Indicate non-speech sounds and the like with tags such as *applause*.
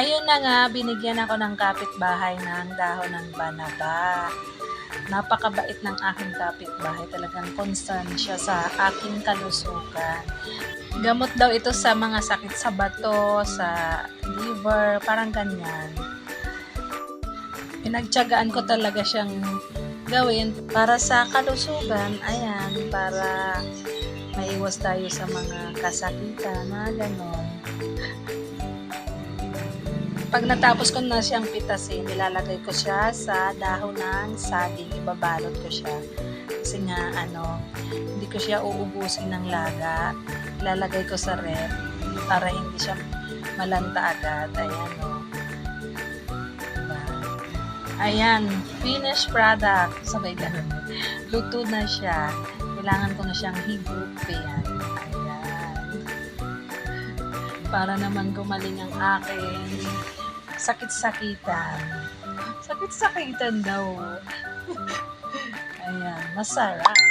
Ayun na nga, binigyan ako ng kapitbahay ng dahon ng banaba. Napakabait ng aking kapitbahay. Talagang concern siya sa aking kalusugan. Gamot daw ito sa mga sakit sa bato, sa liver, parang ganyan. Pinagtyagaan ko talaga siyang gawin para sa kalusugan. Ayan, para maiwas tayo sa mga kasakitan, mga ganon. Pag natapos ko na siyang pitasin, nilalagay ko siya sa dahon ng saging. Ibabalot ko siya. Kasi nga, ano, hindi ko siya uubusin ng laga. Ilalagay ko sa rep para hindi siya malanta agad. Ayan, o. Diba? Ayan, finished product. Sabay ganun. Luto na siya. Kailangan ko na siyang higupin. Ayan. Para naman gumaling ang aking sakit-sakitan. Sakit-sakitan daw. *laughs* Ayan, masarap.